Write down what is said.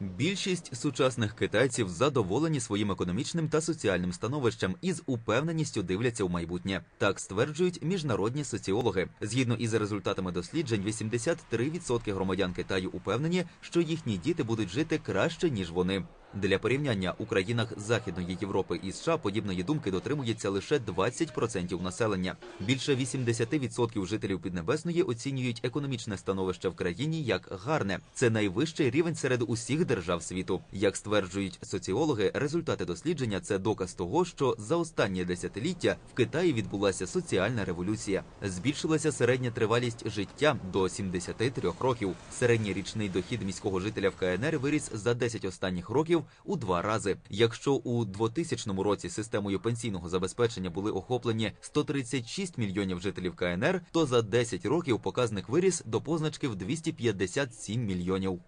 Більшість сучасних китайців задоволені своїм економічним та соціальним становищем і з упевненістю дивляться у майбутнє. Так стверджують міжнародні соціологи. Згідно із результатами досліджень, 83% громадян Китаю упевнені, що їхні діти будуть жити краще ніж вони. Для порівняння у країнах Західної Європи і США подібної думки дотримується лише 20% населення. Більше 80% жителів Піднебесної оцінюють економічне становище в країні як гарне. Це найвищий рівень серед усіх держав світу. Як стверджують соціологи, результати дослідження це доказ того, що за останнє десятиліття в Китаї відбулася соціальна революція. Збільшилася середня тривалість життя до 73 років. Середній річний дохід міського жителя в КНР виріс за 10 останніх років у два рази. Якщо у 2000 році системою пенсійного забезпечення були охоплені 136 мільйонів жителів КНР, то за 10 років показник виріс до позначки в 257 мільйонів.